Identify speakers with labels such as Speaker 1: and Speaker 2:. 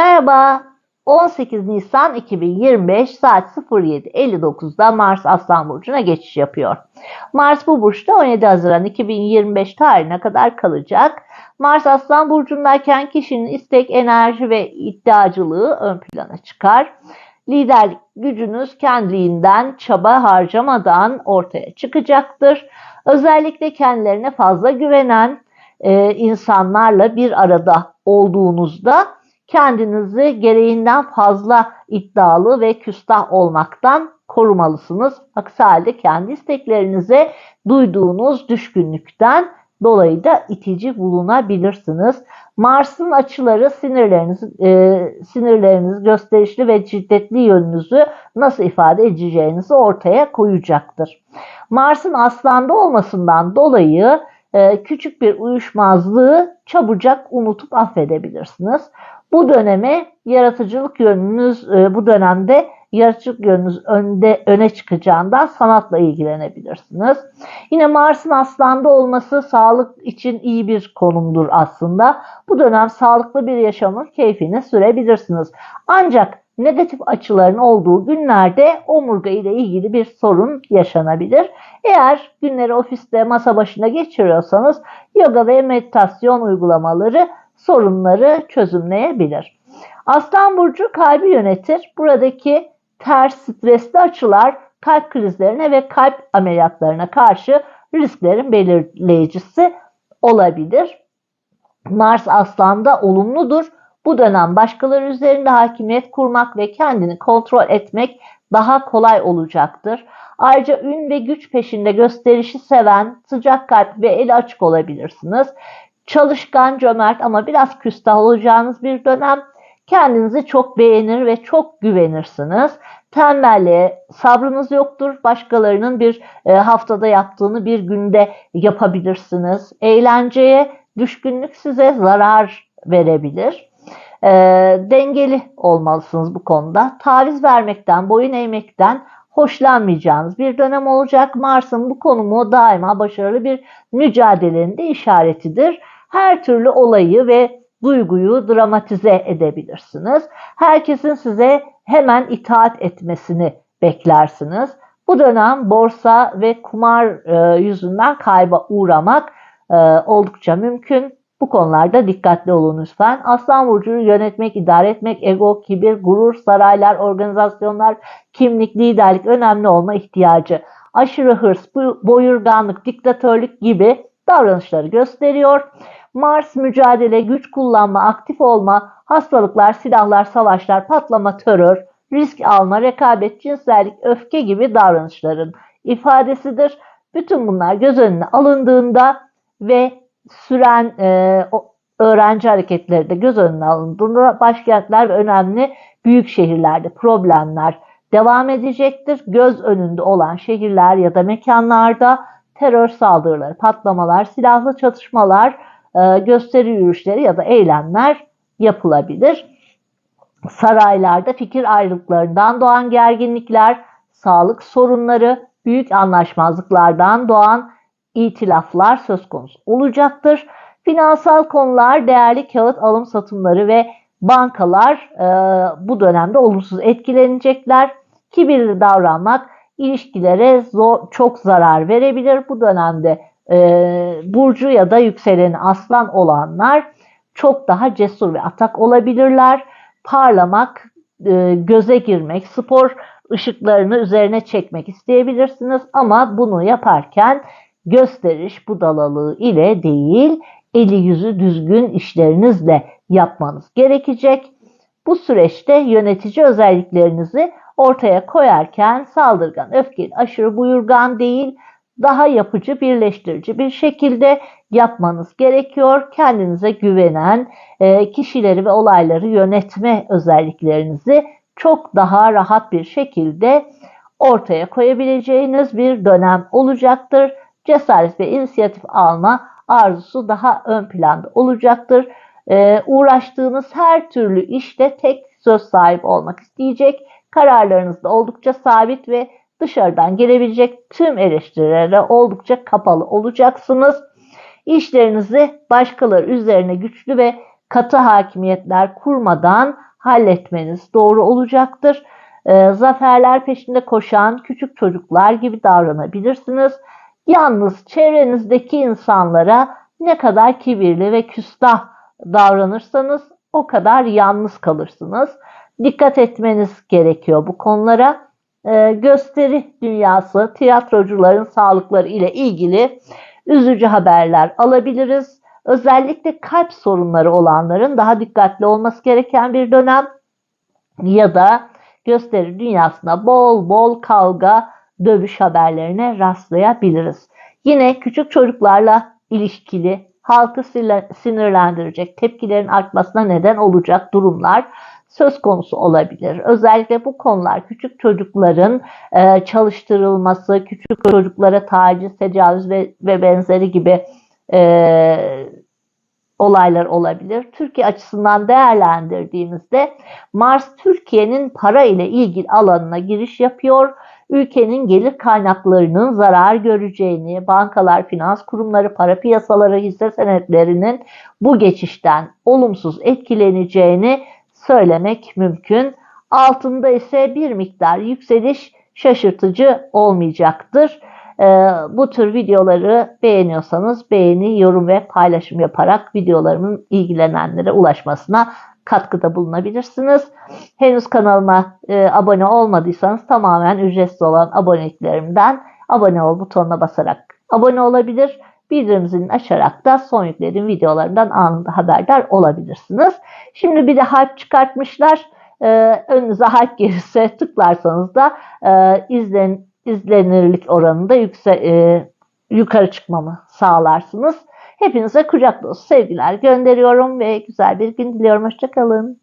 Speaker 1: Merhaba. 18 Nisan 2025 saat 07.59'da Mars Aslan Burcu'na geçiş yapıyor. Mars bu burçta 17 Haziran 2025 tarihine kadar kalacak. Mars Aslan Burcu'ndayken kişinin istek, enerji ve iddiacılığı ön plana çıkar. Liderlik gücünüz kendiliğinden çaba harcamadan ortaya çıkacaktır. Özellikle kendilerine fazla güvenen e, insanlarla bir arada olduğunuzda kendinizi gereğinden fazla iddialı ve küstah olmaktan korumalısınız. Aksi halde kendi isteklerinize duyduğunuz düşkünlükten dolayı da itici bulunabilirsiniz. Mars'ın açıları sinirleriniz, e, sinirleriniz gösterişli ve şiddetli yönünüzü nasıl ifade edeceğinizi ortaya koyacaktır. Mars'ın aslanda olmasından dolayı e, küçük bir uyuşmazlığı çabucak unutup affedebilirsiniz. Bu döneme yaratıcılık yönünüz e, bu dönemde yaratıcılık yönünüz önde öne çıkacağından sanatla ilgilenebilirsiniz. Yine Mars'ın aslanda olması sağlık için iyi bir konumdur aslında. Bu dönem sağlıklı bir yaşamın keyfini sürebilirsiniz. Ancak negatif açıların olduğu günlerde omurga ile ilgili bir sorun yaşanabilir. Eğer günleri ofiste masa başında geçiriyorsanız yoga ve meditasyon uygulamaları sorunları çözümleyebilir. Aslan burcu kalbi yönetir. Buradaki ters stresli açılar kalp krizlerine ve kalp ameliyatlarına karşı risklerin belirleyicisi olabilir. Mars aslanda olumludur. Bu dönem başkaları üzerinde hakimiyet kurmak ve kendini kontrol etmek daha kolay olacaktır. Ayrıca ün ve güç peşinde gösterişi seven, sıcak kalp ve el açık olabilirsiniz. Çalışkan, cömert ama biraz küstah olacağınız bir dönem. Kendinizi çok beğenir ve çok güvenirsiniz. Tembelliğe sabrınız yoktur. Başkalarının bir e, haftada yaptığını bir günde yapabilirsiniz. Eğlenceye düşkünlük size zarar verebilir. E, dengeli olmalısınız bu konuda. Taviz vermekten, boyun eğmekten hoşlanmayacağınız bir dönem olacak. Mars'ın bu konumu daima başarılı bir mücadelenin de işaretidir. Her türlü olayı ve duyguyu dramatize edebilirsiniz. Herkesin size hemen itaat etmesini beklersiniz. Bu dönem borsa ve kumar e, yüzünden kayba uğramak e, oldukça mümkün. Bu konularda dikkatli olun lütfen. Aslan burcunu yönetmek, idare etmek, ego, kibir, gurur, saraylar, organizasyonlar, kimlik, liderlik önemli olma ihtiyacı. Aşırı hırs, boyurganlık, diktatörlük gibi davranışları gösteriyor. Mars mücadele, güç kullanma, aktif olma, hastalıklar, silahlar, savaşlar, patlama, terör, risk alma, rekabet, cinsellik, öfke gibi davranışların ifadesidir. Bütün bunlar göz önüne alındığında ve süren e, öğrenci hareketleri de göz önüne alındığında başkentler ve önemli büyük şehirlerde problemler devam edecektir. Göz önünde olan şehirler ya da mekanlarda terör saldırıları, patlamalar, silahlı çatışmalar, e, gösteri yürüyüşleri ya da eylemler yapılabilir. Saraylarda fikir ayrılıklarından doğan gerginlikler, sağlık sorunları, büyük anlaşmazlıklardan doğan itilaflar söz konusu olacaktır. Finansal konular, değerli kağıt alım satımları ve bankalar e, bu dönemde olumsuz etkilenecekler. Kibirli davranmak ilişkilere zor, çok zarar verebilir. Bu dönemde e, burcu ya da yükseleni aslan olanlar çok daha cesur ve atak olabilirler. Parlamak, e, göze girmek, spor ışıklarını üzerine çekmek isteyebilirsiniz ama bunu yaparken gösteriş budalalığı ile değil, eli yüzü düzgün işlerinizle yapmanız gerekecek. Bu süreçte yönetici özelliklerinizi ortaya koyarken saldırgan, öfkeli, aşırı buyurgan değil, daha yapıcı, birleştirici bir şekilde yapmanız gerekiyor. Kendinize güvenen e, kişileri ve olayları yönetme özelliklerinizi çok daha rahat bir şekilde ortaya koyabileceğiniz bir dönem olacaktır. Cesaret ve inisiyatif alma arzusu daha ön planda olacaktır. Ee, uğraştığınız her türlü işte tek söz sahibi olmak isteyecek. Kararlarınızda oldukça sabit ve dışarıdan gelebilecek tüm eleştirilere oldukça kapalı olacaksınız. İşlerinizi başkaları üzerine güçlü ve katı hakimiyetler kurmadan halletmeniz doğru olacaktır. Ee, zaferler peşinde koşan küçük çocuklar gibi davranabilirsiniz. Yalnız çevrenizdeki insanlara ne kadar kibirli ve küstah davranırsanız o kadar yalnız kalırsınız. Dikkat etmeniz gerekiyor bu konulara. Ee, gösteri dünyası, tiyatrocuların sağlıkları ile ilgili üzücü haberler alabiliriz. Özellikle kalp sorunları olanların daha dikkatli olması gereken bir dönem ya da gösteri dünyasında bol bol kavga, dövüş haberlerine rastlayabiliriz. Yine küçük çocuklarla ilişkili, halkı sinirlendirecek, tepkilerin artmasına neden olacak durumlar söz konusu olabilir. Özellikle bu konular küçük çocukların e, çalıştırılması, küçük çocuklara taciz, tecavüz ve, ve benzeri gibi e, olaylar olabilir. Türkiye açısından değerlendirdiğimizde Mars Türkiye'nin para ile ilgili alanına giriş yapıyor. Ülkenin gelir kaynaklarının zarar göreceğini, bankalar, finans kurumları, para piyasaları, hisse senetlerinin bu geçişten olumsuz etkileneceğini söylemek mümkün. Altında ise bir miktar yükseliş şaşırtıcı olmayacaktır. Ee, bu tür videoları beğeniyorsanız beğeni, yorum ve paylaşım yaparak videolarımın ilgilenenlere ulaşmasına katkıda bulunabilirsiniz. Henüz kanalıma e, abone olmadıysanız tamamen ücretsiz olan aboneliklerimden abone ol butonuna basarak abone olabilir. Bildirim zilini açarak da son yüklediğim videolarından anında haberdar olabilirsiniz. Şimdi bir de hype çıkartmışlar. Ee, önünüze hype gelirse tıklarsanız da e, izlen, izlenirlik oranında yükse, e, yukarı çıkmamı sağlarsınız. Hepinize kucak dolusu sevgiler gönderiyorum ve güzel bir gün diliyorum. Hoşçakalın.